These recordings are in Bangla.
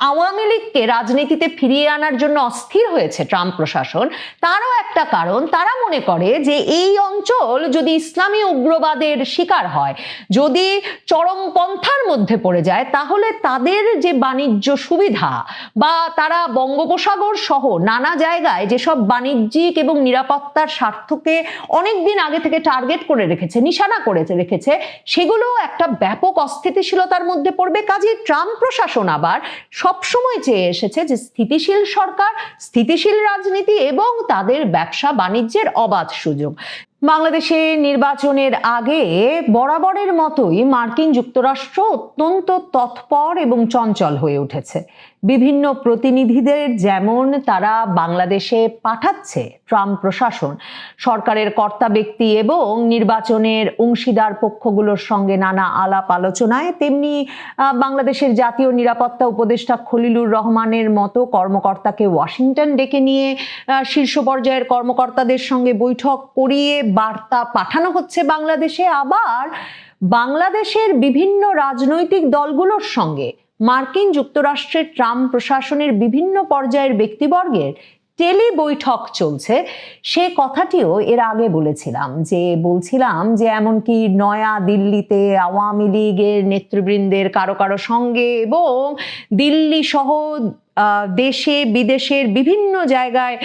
আওয়ামী লীগকে রাজনীতিতে ফিরিয়ে আনার জন্য অস্থির হয়েছে ট্রাম্প প্রশাসন। তারও একটা কারণ, তারা মনে করে যে এই অঞ্চল যদি ইসলামী উগ্রবাদের শিকার হয়, যদি চরমপন্থার মধ্যে পড়ে যায়, তাহলে তাদের যে বাণিজ্য সুবিধা বা তারা বঙ্গোপসাগর সহ নানা জায়গায় যেসব বাণিজ্যিক এবং নিরাপত্তার স্বার্থকে অনেক দিন আগে থেকে টার্গেট করে রেখেছে, নিশানা করে রেখেছে, সেগুলো একটা ব্যাপক অস্থিতিশীলতার মধ্যে পড়বে। কাজে ট্রাম্প প্রশাসন আবার সবসময় চেয়ে এসেছে যে স্থিতিশীল সরকার, স্থিতিশীল রাজনীতি এবং তাদের ব্যবসা বাণিজ্যের অবাধ সুযোগ। বাংলাদেশে নির্বাচনের আগে বরাবরের মতোই মার্কিন যুক্তরাষ্ট্র অত্যন্ত তৎপর এবং চঞ্চল হয়ে উঠেছে। বিভিন্ন প্রতিনিধিদের যেমন তারা বাংলাদেশে পাঠাচ্ছে ট্রাম্প প্রশাসন, সরকারের কর্তা ব্যক্তি এবং নির্বাচনের অংশীদার পক্ষগুলোর সঙ্গে নানা আলাপ আলোচনায়, তেমনি বাংলাদেশের জাতীয় নিরাপত্তা উপদেষ্টা খলিলুর রহমানের মতো কর্মকর্তাকে ওয়াশিংটন ডেকে নিয়ে শীর্ষ পর্যায়ের কর্মকর্তাদের সঙ্গে বৈঠক করিয়ে বার্তা পাঠানো হচ্ছে বাংলাদেশে। আবার বাংলাদেশের বিভিন্ন রাজনৈতিক দলগুলোর সঙ্গে মার্কিন যুক্তরাষ্ট্রের ট্রাম্প প্রশাসনের বিভিন্ন পর্যায়ের ব্যক্তিবর্গের টেলি বৈঠক চলছে। সে কথাটিও এর আগে বলেছিলাম যে বলছিলাম যে এমনকি নয়া দিল্লিতে আওয়ামী লীগের নেতৃবৃন্দের কারও কারও সঙ্গে এবং দিল্লি সহ দেশে, বিদেশের বিভিন্ন জায়গায়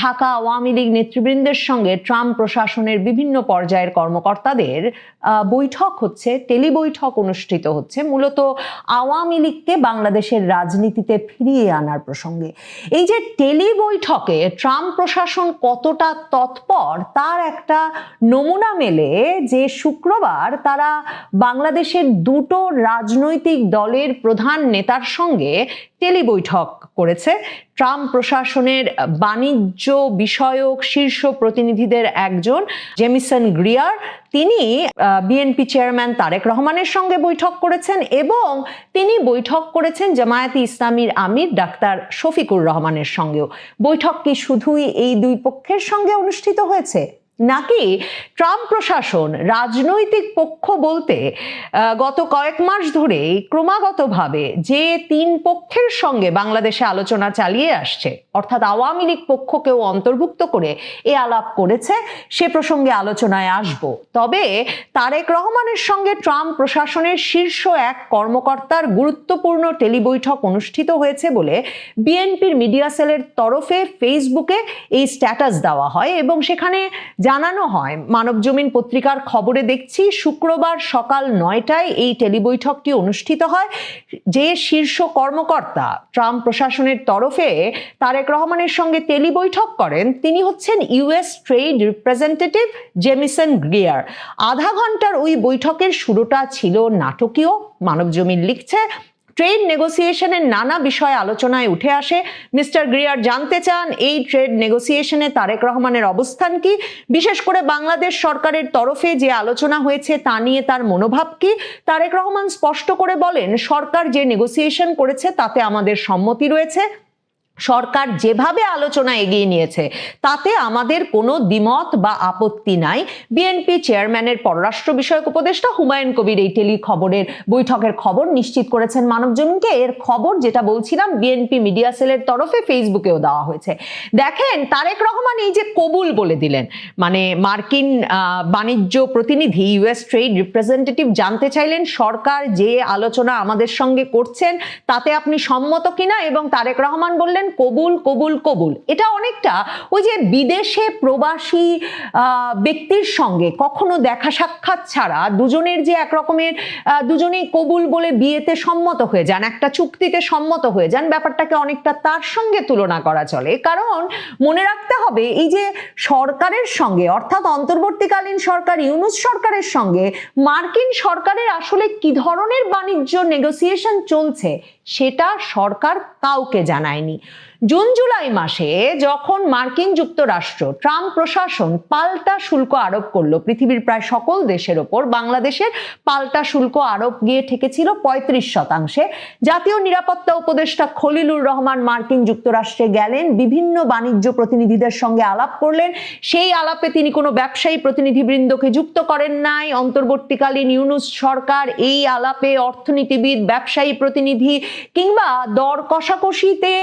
থাকা আওয়ামী লীগ নেতৃবৃন্দের সঙ্গে ট্রাম্প প্রশাসনের বিভিন্ন পর্যায়ের কর্মকর্তাদের বৈঠক হচ্ছে টেলি বৈঠক অনুষ্ঠিত হচ্ছে মূলত আওয়ামী লীগকে বাংলাদেশের রাজনীতিতে ফিরিয়ে আনার প্রসঙ্গে। এই যে টেলি বৈঠকে ট্রাম্প প্রশাসন কতটা তৎপর, তার একটা নমুনা মেলে যে শুক্রবার তারা বাংলাদেশের দুটো রাজনৈতিক দলের প্রধান নেতার সঙ্গে টেলি বৈঠক করেছে। ট্রাম্প প্রশাসনের বাণিজ্য বিষয়ক শীর্ষ প্রতিনিধিদের একজন, জেমিসন গ্রিয়ার। তিনি বিএনপি চেয়ারম্যান তারেক রহমানের সঙ্গে বৈঠক করেছেন এবং তিনি বৈঠক করেছেন জামায়াতে ইসলামীর আমির ডাক্তার শফিকুর রহমানের সঙ্গেও। বৈঠক কি শুধুই এই দুই পক্ষের সঙ্গে অনুষ্ঠিত হয়েছে? নাকি ট্রাম্প প্রশাসন, রাজনৈতিক পক্ষ বলতে গত কয়েক মাস ধরেই ক্রমাগতভাবে যে তিন পক্ষের সঙ্গে বাংলাদেশে আলোচনা চালিয়ে আসছে, অর্থাৎ আওয়ামী লীগ পক্ষকেও অন্তর্ভুক্ত করে এ আলাপ করেছে, সে প্রসঙ্গে আলোচনায় আসব। তবে তারেক রহমানের সঙ্গে ট্রাম্প প্রশাসনের শীর্ষ এক কর্মকর্তার গুরুত্বপূর্ণ টেলিবৈঠক অনুষ্ঠিত হয়েছে বলে বিএনপির মিডিয়া সেলের তরফে ফেসবুকে এই স্ট্যাটাস দেওয়া হয় এবং সেখানে জানানো হয়, মানব জমিন পত্রিকার খবরে দেখছি শুক্রবার সকাল নয়টায় এই টেলিবৈঠকটি অনুষ্ঠিত হয়। যে শীর্ষ কর্মকর্তা ট্রাম্প প্রশাসনের তরফে তারেক রহমানের সঙ্গে টেলি বৈঠক করেন, তিনি হচ্ছেন US trade representative Jamieson Greer. আধা ঘণ্টার ওই বৈঠকের শুরুটা ছিল নাটকীয়, মানব জমিন লিখছে ট্রেড নেগোসিয়েশনের নানা বিষয় আলোচনায় উঠে আসে। মিস্টার গ্রিয়ার, জানতে চান এই ট্রেড নেগোসিয়েশনে তারেক রহমানের অবস্থান কি? বিশেষ করে বাংলাদেশ সরকারের তরফে যে আলোচনা হয়েছে তা নিয়ে তার মনোভাব কি? তারেক রহমান স্পষ্ট করে বলেন, সরকার যে নেগোসিয়েশন করেছে তাতে আমাদের সম্মতি রয়েছে। সরকার যেভাবে আলোচনা এগিয়ে নিয়েছে, তাতে আমাদের কোনো দ্বিমত বা আপত্তি নাই। বিএনপি চেয়ারম্যানের পররাষ্ট্র বিষয়ক উপদেষ্টা হুমায়ুন কবির এই টেলি খবরের বৈঠকের খবর নিশ্চিত করেছেন মানবজমিনকে। এর খবর যেটা বলছিলাম বিএনপি মিডিয়া সেলের তরফে ফেসবুকেও দেওয়া হয়েছে। দেখেন, তারেক রহমান এই যে কবুল বলে দিলেন মানে মার্কিন বাণিজ্য প্রতিনিধি ইউএস ট্রেড রিপ্রেজেন্টেটিভ জানতে চাইলেন, সরকার যে আলোচনা আমাদের সঙ্গে করছেন, তাতে আপনি সম্মত কিনা? এবং তারেক রহমান বললেন কবুল কবুল কবুল। এটা অনেকটা ওই যে বিদেশে প্রবাসী ব্যক্তির সঙ্গে কখনো দেখা সাক্ষাৎ ছাড়া দুজনের যে এক রকমের দুজনেই কবুল বলে বিয়েতে সম্মত হয়ে যান, একটা চুক্তিতে সম্মত হয়ে যান, ব্যাপারটাকে অনেকটা তার সঙ্গে তুলনা করা চলে। কারণ মনে রাখতে হবে, এই যে সরকারের সঙ্গে, অর্থাৎ অন্তর্বর্তীকালীন সরকার, ইউনুস সরকারের সঙ্গে, মার্কিন সরকারের আসলে কি ধরনের বাণিজ্য নেগোসিয়েশন চলছে সেটা সরকার কাউকে জানায়নি। জুন জুলাই মাসে যখন মার্কিন যুক্তরাষ্ট্র ট্রাম্প প্রশাসন পাল্টা শুল্ক আরোপ করল, পৃথিবীর প্রায় সকল দেশের ওপর বাংলাদেশের পাল্টা শুল্ক আরোপ গিয়ে ঠেকেছিল পঁয়ত্রিশ শতাংশে। জাতীয় নিরাপত্তা উপদেষ্টা খলিলুর রহমান মার্কিন যুক্তরাষ্ট্রে গেলেন, বিভিন্ন বাণিজ্য প্রতিনিধিদের সঙ্গে আলাপ করলেন। সেই আলাপে তিনি কোনো ব্যবসায়ী প্রতিনিধিবৃন্দকে যুক্ত করেন নাই। অন্তর্বর্তীকালীন ইউনুস সরকার এই আলাপে অর্থনীতিবিদ, ব্যবসায়ী প্রতিনিধি কিংবা দর কষাকষিতে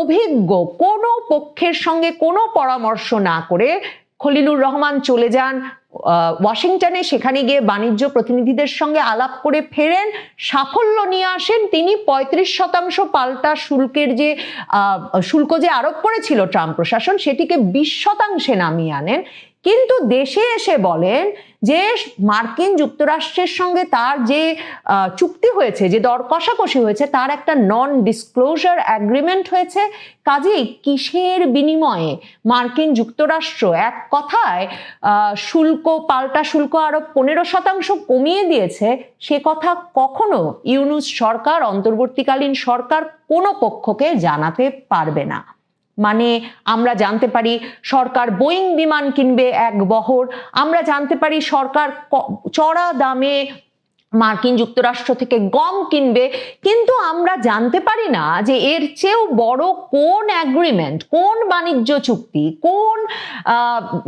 অভিজ্ঞ, কোনো পক্ষের সঙ্গে কোনো পরামর্শ না করে খলিলুর রহমান চলে যান ওয়াশিংটনে। সেখানে গিয়ে বাণিজ্য প্রতিনিধিদের সঙ্গে আলাপ করে ফেরেন, সাফল্য নিয়ে আসেন। তিনি পঁয়ত্রিশ শতাংশ পাল্টা শুল্কের যে শুল্ক যে আরোপ করেছিল ট্রাম্প প্রশাসন, সেটিকে বিশ শতাংশে নামিয়ে আনেন। কিন্তু দেশে এসে বলেন যে মার্কিন যুক্তরাষ্ট্রের সঙ্গে তার যে চুক্তি হয়েছে, যে দর কষাকষি হয়েছে, তার একটা নন ডিসক্লোজার অ্যাগ্রিমেন্ট হয়েছে। কাজেই কিসের বিনিময়ে মার্কিন যুক্তরাষ্ট্র এক কথায় শুল্ক, পাল্টা শুল্ক আরও পনেরো শতাংশ কমিয়ে দিয়েছে, সে কথা কখনো ইউনুস সরকার, অন্তর্বর্তীকালীন সরকার কোনো পক্ষকে জানাতে পারবে না। মানে আমরা জানতে পারি সরকার বোয়িং বিমান কিনবে এক বহর। আমরা জানতে পারি সরকার চড়া দামে মার্কিন যুক্তরাষ্ট্র থেকে গম কিনবে। কিন্তু আমরা জানতে পারি না যে এর চেয়েও বড় কোন অ্যাগ্রিমেন্ট কোন বাণিজ্য চুক্তি, কোন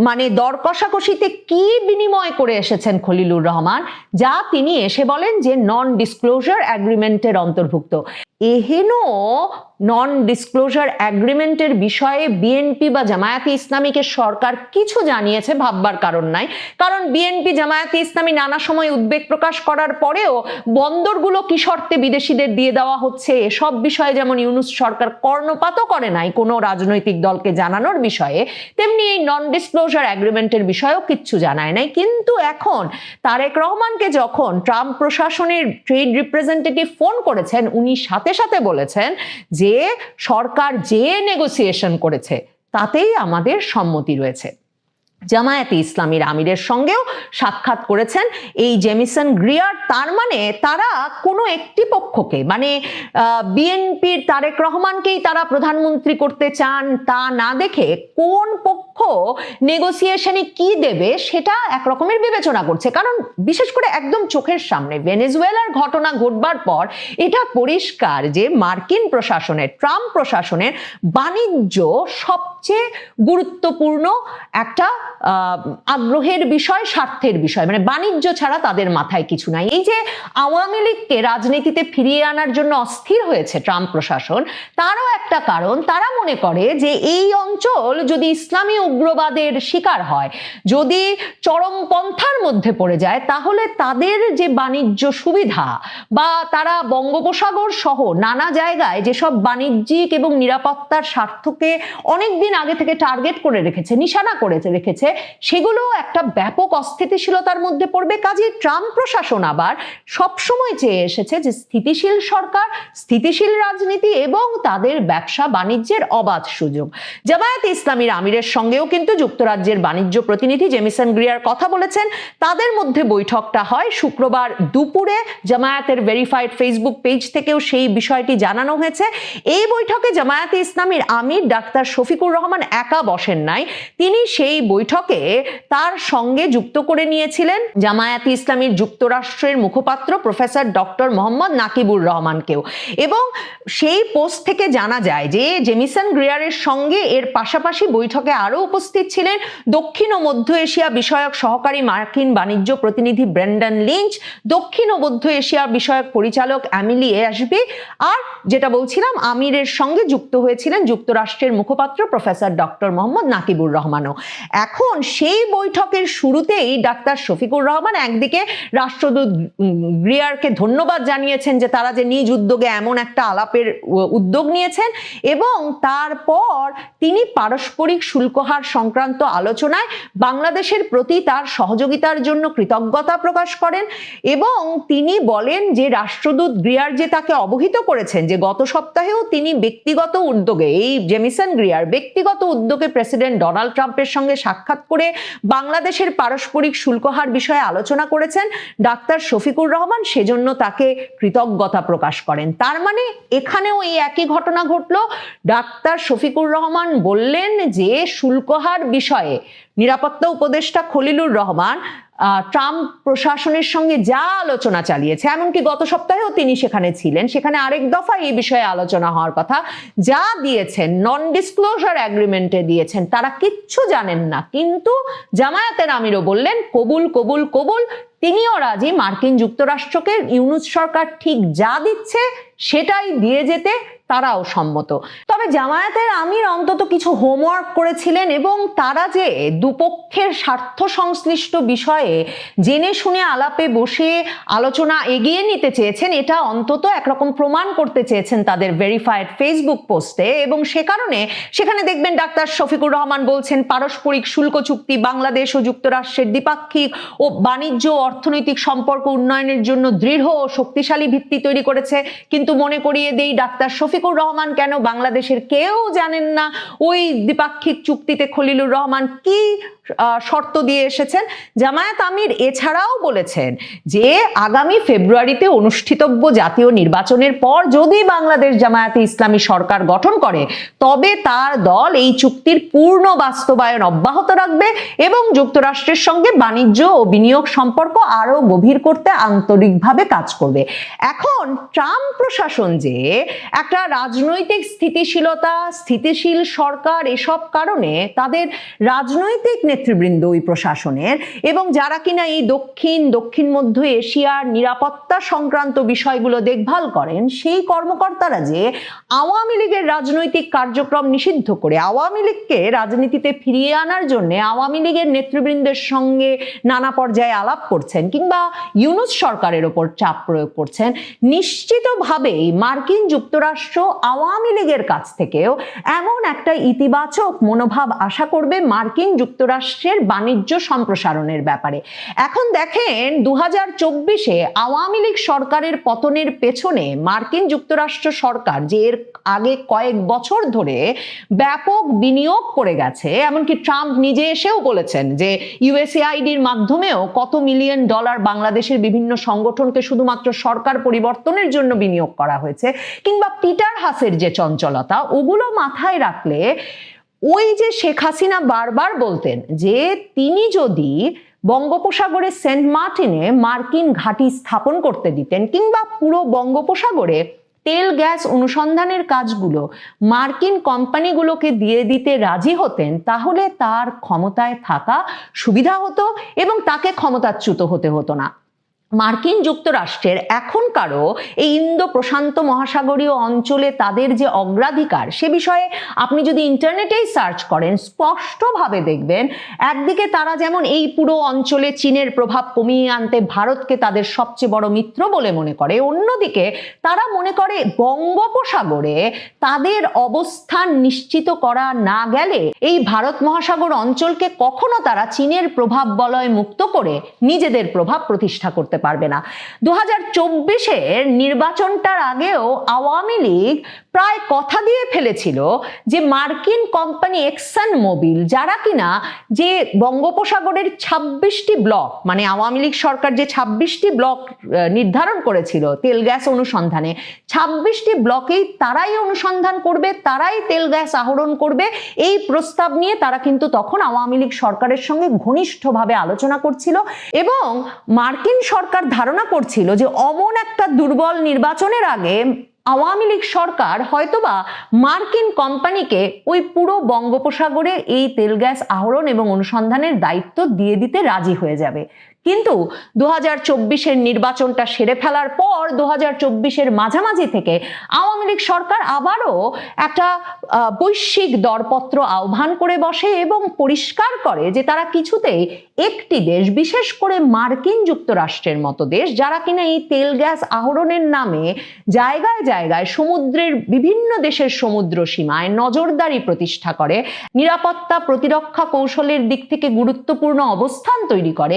মানে দর কষাকষিতে কি বিনিময় করে এসেছেন খলিলুর রহমান, যা তিনি এসে বলেন যে নন ডিসক্লোজার অ্যাগ্রিমেন্টের অন্তর্ভুক্ত। এহেন নন ডিসক্লোজার অ্যাগ্রিমেন্টের বিষয়ে বিএনপি বা জামায়াতে ইসলামীকে সরকার কিছু জানিয়েছে ভাববার কারণ নাই। কারণ বিএনপি জামায়াতে ইসলামী নানা সময় উদ্বেগ প্রকাশ করার পরেও বন্দরগুলো কি শর্তে বিদেশিদের দিয়ে দেওয়া হচ্ছে, এসব বিষয়ে যেমন ইউনুস সরকার কর্ণপাতও করে নাই কোনো রাজনৈতিক দলকে জানানোর বিষয়ে, তেমনি এই নন ডিসক্লোজার অ্যাগ্রিমেন্টের বিষয়েও কিচ্ছু জানায় নাই। কিন্তু এখন তারেক রহমানকে যখন ট্রাম্প প্রশাসনের ট্রেড রিপ্রেজেন্টেটিভ ফোন করেছেন, উনি সাথে সাথে বলেছেন যে সরকার যে নেগোসিয়েশন করেছে তাতেই আমাদের সম্মতি রয়েছে। জামায়াতে ইসলামীর আমিরের সঙ্গেও সাক্ষাৎ করেছেন এই জেমিসন গ্রিয়ার। তার মানে তারা কোনো একটি পক্ষকে মানে বিএনপির তারেক রহমানকেই তারা প্রধানমন্ত্রী করতে চান তা না দেখে কোন পক্ষ নেগোসিয়েশনে কি দেবে সেটা একরকমের বিবেচনা করছে। কারণ বিশেষ করে একদম চোখের সামনে ভেনেজুয়েলার ঘটনা ঘটবার পর এটা পরিষ্কার যে মার্কিন প্রশাসনের, ট্রাম্প প্রশাসনের বাণিজ্য সবচেয়ে গুরুত্বপূর্ণ একটা আগ্রহের বিষয়, স্বার্থের বিষয়। মানে বাণিজ্য ছাড়া তাদের মাথায় কিছু নাই। এই যে আওয়ামী লীগকে রাজনীতিতে ফিরিয়ে আনার জন্য অস্থির হয়েছে ট্রাম্প প্রশাসন, তারও একটা কারণ, তারা মনে করে যে এই অঞ্চল যদি ইসলামী উগ্রবাদের শিকার হয়, যদি চরমপন্থার মধ্যে পড়ে যায়, তাহলে তাদের যে বাণিজ্য সুবিধা বা তারা বঙ্গোপসাগর সহ নানা জায়গায় যেসব বাণিজ্যিক এবং নিরাপত্তার স্বার্থকে অনেক দিন আগে থেকে টার্গেট করে রেখেছে, নিশানা করে রেখেছে সেগুলো একটা ব্যাপক অস্থিতিশীলতার মধ্যে পড়বে। কাজে ট্রাম্প প্রশাসন আবার সবসময় চেয়ে এসেছে যে স্থিতিশীল সরকার, স্থিতিশীল রাজনীতি এবং তাদের ব্যবসা বাণিজ্যের অবাধ সুযোগ। জামায়াত ইসলামীর আমিরের সঙ্গেও কিন্তু যুক্তরাজ্যের বাণিজ্য প্রতিনিধি জেমিসন গ্রিয়ার কথা বলেছেন। তাদের মধ্যে বৈঠকটা হয় শুক্রবার দুপুরে। জামায়াতের ভেরিফাইড ফেসবুক পেজ থেকেও সেই বিষয়টি জানানো হয়েছে। এই বৈঠকে জামায়াতে ইসলামীর আমির ডাক্তার শফিকুর রহমান একা বসেন নাই। তিনি সেই বৈঠকে তার সঙ্গে যুক্ত করে নিয়েছিলেন জামায়াতে ইসলামীর যুক্তরাষ্ট্রের মুখপাত্র প্রফেসর ডক্টর মোহাম্মদ নাকিবুর রহমানকেও। এবং সেই পোস্ট থেকে জানা যায় যে জেমিসন গ্রিয়ারের সঙ্গে এর পাশাপাশি বৈঠকে আরও উপস্থিত ছিলেন দক্ষিণ ও মধ্য এশিয়া বিষয়ক সহকারী মার্কিন বাণিজ্য প্রতিনিধি ব্রেন্ডন লিঞ্চ, দক্ষিণ ও মধ্য এশিয়া বিষয়ক পরিচালক অ্যামিলি এসবি আর যেটা বলছিলাম, আমিরের সঙ্গে যুক্ত হয়েছিলেন যুক্তরাষ্ট্রের মুখপাত্র প্রফেসর ডক্টর মোহাম্মদ নাকিবুর রহমানও। এখন সেই বৈঠকের শুরুতেই ডাক্তার শফিকুর রহমান একদিকে রাষ্ট্রদূত গ্রিয়ারকে ধন্যবাদ জানিয়েছেন যে তারা যে নিজ উদ্যোগে এমন একটা আলাপের উদ্যোগ নিয়েছেন এবং তারপর তিনি পারস্পরিক শুল্কহার সংক্রান্ত আলোচনায় বাংলাদেশের প্রতি তার সহযোগিতার জন্য কৃতজ্ঞতা প্রকাশ করেন এবং তিনি বলেন যে রাষ্ট্রদূত গ্রিয়ার যে তাকে অবহিত করেছেন, যে গত সপ্তাহেও তিনি ব্যক্তিগত উদ্যোগে, এই জেমিসন গ্রিয়ার ব্যক্তিগত উদ্যোগে প্রেসিডেন্ট ডোনাল্ড ট্রাম্পের সঙ্গে সাক্ষাৎ সাক্ষাৎ করে বাংলাদেশের পারস্পরিক শুল্কহার বিষয়ে আলোচনা করেছেন ডাক্তার শফিকুর রহমান। সেজন্য তাকে কৃতজ্ঞতা প্রকাশ করেন। তার মানে এখানেও এই একই ঘটনা ঘটল। ডাক্তার শফিকুর রহমান বললেন যে, শুল্কহার বিষয়ে নিরাপত্তা উপদেষ্টা খলিলুর রহমান ট্রাম্প প্রশাসনের সঙ্গে যা আলোচনা চালিয়েছে, এমনকি গত সপ্তাহেও তিনি সেখানে ছিলেন। সেখানে আরেক দফা এই বিষয়ে আলোচনা হওয়ার কথা। যা দিয়েছেন নন ডিসক্লোজার অ্যাগ্রিমেন্টে দিয়েছেন, তারা কিচ্ছু জানেন না। কিন্তু জামায়াতের আমিরও বললেন, কবুল কবুল কবুল তিনিও রাজি। মার্কিন যুক্তরাষ্ট্রকে ইউনুস সরকার ঠিক যা দিচ্ছে সেটাই দিয়ে যেতে তারাও সম্মত। তবে জামায়াতের আমির অন্তত কিছু হোমওয়ার্ক করেছিলেন এবং তারা যে দুপক্ষের স্বার্থ সংশ্লিষ্ট বিষয়ে জেনে শুনে আলাপে বসে আলোচনা এগিয়ে নিতে চেয়েছেন, এটা অন্তত একরকম প্রমাণ করতে চেয়েছেন তাদের ভেরিফাইড ফেসবুক পোস্টে এবং সে কারণে সেখানে দেখবেন ডাক্তার শফিকুর রহমান বলছেন, পারস্পরিক শুল্ক চুক্তি, বাংলাদেশ ও যুক্তরাষ্ট্রের দ্বিপাক্ষিক ও বাণিজ্য অর্থনৈতিক সম্পর্ক উন্নয়নের জন্য দৃঢ় ও শক্তিশালী ভিত্তি তৈরি করেছে। কিন্তু মনে করিয়ে দেই, ডাক্তার শফিকুর রহমান কেন বাংলাদেশের কেউ জানেন না? ওই দ্বিপাক্ষিক চুক্তিতে খলিলুর রহমান কি শর্ত দিয়ে এসেছেন। জামায়াত আমির এছাড়াও বলেছেন যে, আগামী ফেব্রুয়ারিতে অনুষ্ঠিতব্য জাতীয় নির্বাচনের পর যদি বাংলাদেশ জামায়াতে ইসলামী সরকার গঠন করে, তবে তার দল এই চুক্তির পূর্ণ বাস্তবায়ন অব্যাহত রাখবে এবং যুক্তরাষ্ট্রের সঙ্গে বাণিজ্য ও বিনিয়োগ সম্পর্ক আরও গভীর করতে আন্তরিকভাবে কাজ করবে। এখন ট্রাম্প প্রশাসন যে, একটা রাজনৈতিক স্থিতিশীলতা, স্থিতিশীল সরকার এসব কারণে তাদের রাজনৈতিক নেতৃবৃন্দ ওই প্রশাসনের এবং যারা কিনা এই দক্ষিণ দক্ষিণ মধ্য এশিয়ার নিরাপত্তা সংক্রান্ত বিষয়গুলো দেখভাল করেন, সেই কর্মকর্তারা যে আওয়ামী লীগের রাজনৈতিক কার্যক্রম নিষিদ্ধ করে আওয়ামী লীগকে রাজনীতিতে ফিরিয়ে আনার জন্য আওয়ামী লীগের নেতৃবৃন্দের সঙ্গে নানা পর্যায়ে আলাপ করছেন কিংবা ইউনুস সরকারের ওপর চাপ প্রয়োগ করছেন, নিশ্চিতভাবেই মার্কিন যুক্তরাষ্ট্র আওয়ামী লীগের কাছ থেকেও এমন একটা ইতিবাচক মনোভাব আশা করবে মার্কিন যুক্তরাষ্ট্রের বাণিজ্য সম্প্রসারণের ব্যাপারে। এখন দেখেন দু হাজার চব্বিশে আওয়ামী লীগ সরকারের পতনের পেছনে মার্কিন যুক্তরাষ্ট্র সরকার যে এর আগে কয়েক বছর ধরে ব্যাপক বিনিয়োগ করে গেছে, এমনকি ট্রাম্প নিজে এসেও বলেছেন যে ইউএসএআইডির মাধ্যমেও কত মিলিয়ন ডলার বাংলাদেশের বিভিন্ন সংগঠনকে শুধুমাত্র সরকার পরিবর্তনের জন্য বিনিয়োগ করা হয়েছে, কিংবা পিটার হাসের যে চঞ্চলতা, ওগুলো মাথায় রাখলে ওই যে শেখ হাসিনা বারবার বলতেন যে তিনি যদি বঙ্গোপসাগরে সেন্ট মার্টিনে মার্কিন ঘাঁটি স্থাপন করতে দিতেন কিংবা পুরো বঙ্গোপসাগরে তেল গ্যাস অনুসন্ধানের কাজগুলো মার্কিন কোম্পানিগুলোকে দিয়ে দিতে রাজি হতেন, তাহলে তার ক্ষমতায় থাকা সুবিধা হতো এবং তাকে ক্ষমতাচ্যুত হতে হতো না। মার্কিন যুক্তরাষ্ট্রের এখনকারও এই ইন্দো প্রশান্ত মহাসাগরীয় অঞ্চলে তাদের যে অগ্রাধিকার, সে বিষয়ে আপনি যদি ইন্টারনেটেই সার্চ করেন, স্পষ্টভাবে দেখবেন একদিকে তারা যেমন এই পুরো অঞ্চলে চীনের প্রভাব কমিয়ে আনতে ভারতকে তাদের সবচেয়ে বড় মিত্র বলে মনে করে, অন্যদিকে তারা মনে করে বঙ্গোপসাগরে তাদের অবস্থান নিশ্চিত করা না গেলে এই ভারত মহাসাগর অঞ্চলকে কখনো তারা চীনের প্রভাব বলয় মুক্ত করে নিজেদের প্রভাব প্রতিষ্ঠা করতে পারবে না। দু হাজার চব্বিশের নির্বাচনটার আগেও আওয়ামী লীগ প্রায় কথা দিয়ে ফেলেছিল যে মার্কিন কোম্পানি এক্সন মোবিল, যারা কিনা যে বঙ্গোপসাগরের ছাব্বিশটি ব্লক মানে আওয়ামী লীগ সরকার যে ছাব্বিশটি ব্লক নির্ধারণ করেছিল তেল গ্যাস অনুসন্ধানে, ছাব্বিশটি ব্লকেই তারাই অনুসন্ধান করবে, তারাই তেল গ্যাস আহরণ করবে। এই প্রস্তাব নিয়ে তারা কিন্তু তখন আওয়ামী লীগ সরকারের সঙ্গে ঘনিষ্ঠভাবে আলোচনা করছিল এবং মার্কিন সরকার ধারণা করছিল যে অমন একটা দুর্বল নির্বাচনের আগে আওয়ামী লীগ সরকার হয়তোবা মার্কিন কোম্পানিকে ওই পুরো বঙ্গোপসাগরে এই তেল গ্যাস আহরণ এবং অনুসন্ধানের দায়িত্ব দিয়ে দিতে রাজি হয়ে যাবে। কিন্তু দু হাজার নির্বাচনটা সেরে ফেলার পর দু হাজার মাঝামাঝি থেকে আওয়ামী লীগ সরকার আবারও একটা বৈশ্বিক দরপত্র আহ্বান করে বসে এবং পরিষ্কার করে যে তারা কিছুতেই একটি দেশ, বিশেষ করে মার্কিন যুক্তরাষ্ট্রের মতো দেশ, যারা কিনা এই তেল গ্যাস আহরণের নামে জায়গায় জায়গায় সমুদ্রের বিভিন্ন দেশের সমুদ্র সীমায় নজরদারি প্রতিষ্ঠা করে, নিরাপত্তা প্রতিরক্ষা কৌশলের দিক থেকে গুরুত্বপূর্ণ অবস্থান তৈরি করে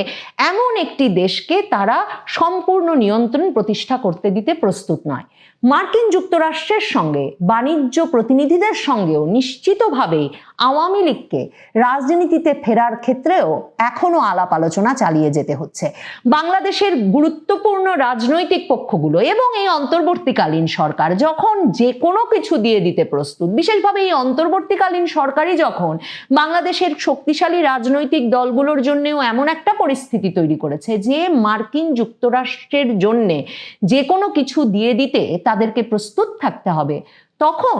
এমন একটি দেশকে তারা সম্পূর্ণ নিয়ন্ত্রণ প্রতিষ্ঠা করতে দিতে প্রস্তুত নয়। মার্কিন যুক্তরাষ্ট্রের সঙ্গে, বাণিজ্য প্রতিনিধিদের সঙ্গেও নিশ্চিতভাবে আওয়ামী লীগকে রাজনীতিতে ফেরার ক্ষেত্রেও এখনও আলাপ আলোচনা চালিয়ে যেতে হচ্ছে। বাংলাদেশের গুরুত্বপূর্ণ রাজনৈতিক পক্ষগুলো এবং এই অন্তর্বর্তীকালীন সরকার যখন যে কোনো কিছু দিয়ে দিতে প্রস্তুত, বিশেষভাবে এই অন্তর্বর্তীকালীন সরকারই যখন বাংলাদেশের শক্তিশালী রাজনৈতিক দলগুলোর জন্যেও এমন একটা পরিস্থিতি তৈরি করেছে যে মার্কিন যুক্তরাষ্ট্রের জন্যে যে কোনো কিছু দিয়ে দিতে তাদেরকে প্রস্তুত থাকতে হবে। তখন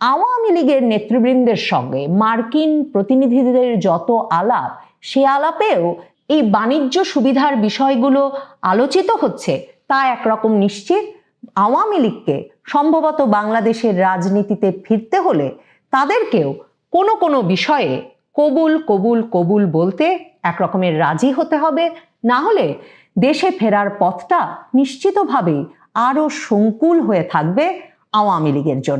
আওয়ামী লীগের নেতৃবৃন্দের সঙ্গে মার্কিন প্রতিনিধিদের যত আলাপ, সে আলাপেও এই বাণিজ্য সুবিধার বিষয়গুলো আলোচিত হচ্ছে। তা একরকম নিশ্চিত আওয়ামী লীগকে সম্ভবত বাংলাদেশের রাজনীতিতে ফিরতে হলে তাদেরকেও কোনো কোনো বিষয়ে কবুল কবুল কবুল বলতে একরকমের রাজি হতে হবে। না হলে দেশে ফেরার পথটা নিশ্চিতভাবেই আরও সংকুল হয়ে থাকবে আওয়ামী লীগের জন্য।